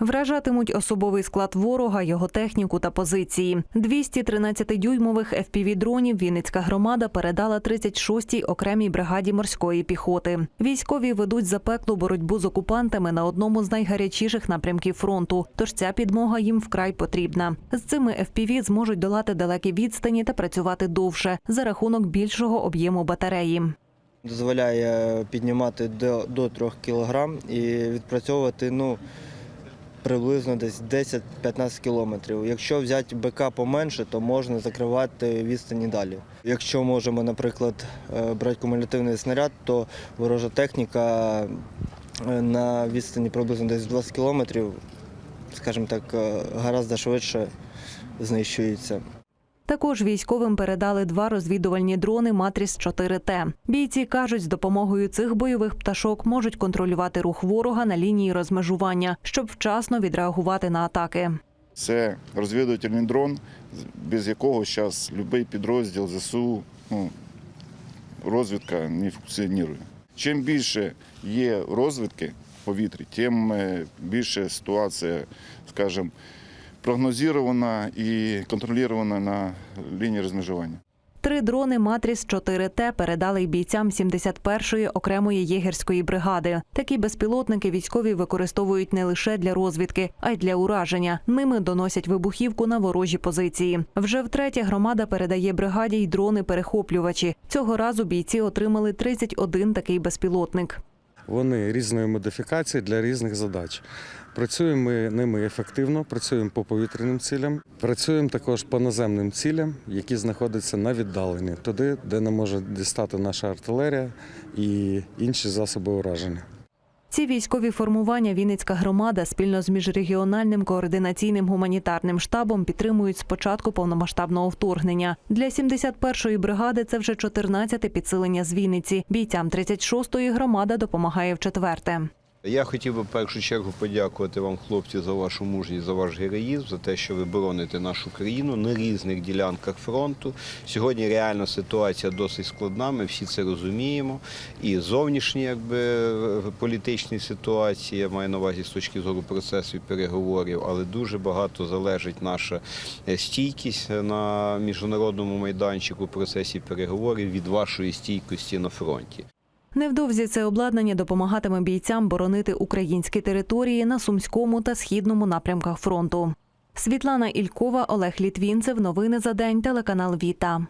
Вражатимуть особовий склад ворога, його техніку та позиції. 213-дюймових FPV-дронів Вінницька громада передала 36-й окремій бригаді морської піхоти. Військові ведуть запеклу боротьбу з окупантами на одному з найгарячіших напрямків фронту. Тож ця підмога їм вкрай потрібна. З цими FPV зможуть долати далекі відстані та працювати довше за рахунок більшого об'єму батареї. дозволяє піднімати до, до 3 кг і відпрацьовувати ну, приблизно десь 10-15 кілометрів. Якщо взяти БК поменше, то можна закривати відстані далі. Якщо можемо, наприклад, е, брати кумулятивний снаряд, то ворожа техніка е, на відстані приблизно десь 20 кілометрів, скажімо так, гаразд гораздо швидше знищується. Також військовим передали два розвідувальні дрони Матріс 4 Т. Бійці кажуть, з допомогою цих бойових пташок можуть контролювати рух ворога на лінії розмежування, щоб вчасно відреагувати на атаки. Це розвідувальний дрон, без якого зараз будь-який підрозділ ЗСУ, ну, розвідка не функціонує. Чим більше є розвідки в повітрі, тим е, більше ситуація, скажімо, прогнозована і контрольована на лінії розмежування. Три дрони Матріс 4 Т передали й бійцям 71-ї окремої єгерської бригади. Такі безпілотники військові використовують не лише для розвідки, а й для ураження. Ними доносять вибухівку на ворожі позиції. Вже втретє громада передає бригаді й дрони-перехоплювачі. Цього разу бійці отримали 31 такий безпілотник. Вони різної модифікації для різних задач. Працюємо ми ними ефективно, працюємо по повітряним цілям, працюємо також по наземним цілям, які знаходяться на віддаленні, туди, де не може дістати наша артилерія і інші засоби ураження. Ці військові формування Вінницька громада спільно з міжрегіональним координаційним гуманітарним штабом підтримують з початку повномасштабного вторгнення. Для 71-ї бригади це вже 14-те підсилення з Вінниці. Бійцям 36-ї громада допомагає в четверте. Я хотів би в першу чергу подякувати вам, хлопці, за вашу мужність, за ваш героїзм, за те, що ви бороните нашу країну на різних ділянках фронту. Сьогодні реально ситуація досить складна. Ми всі це розуміємо. І зовнішні, якби політичні ситуації, я маю на увазі з точки зору процесів переговорів, але дуже багато залежить наша е, стійкість на міжнародному майданчику в процесі переговорів від вашої стійкості на фронті. Невдовзі це обладнання допомагатиме бійцям боронити українські території на сумському та східному напрямках фронту. Світлана Ількова, Олег Літвінцев. Новини за день. Телеканал Віта.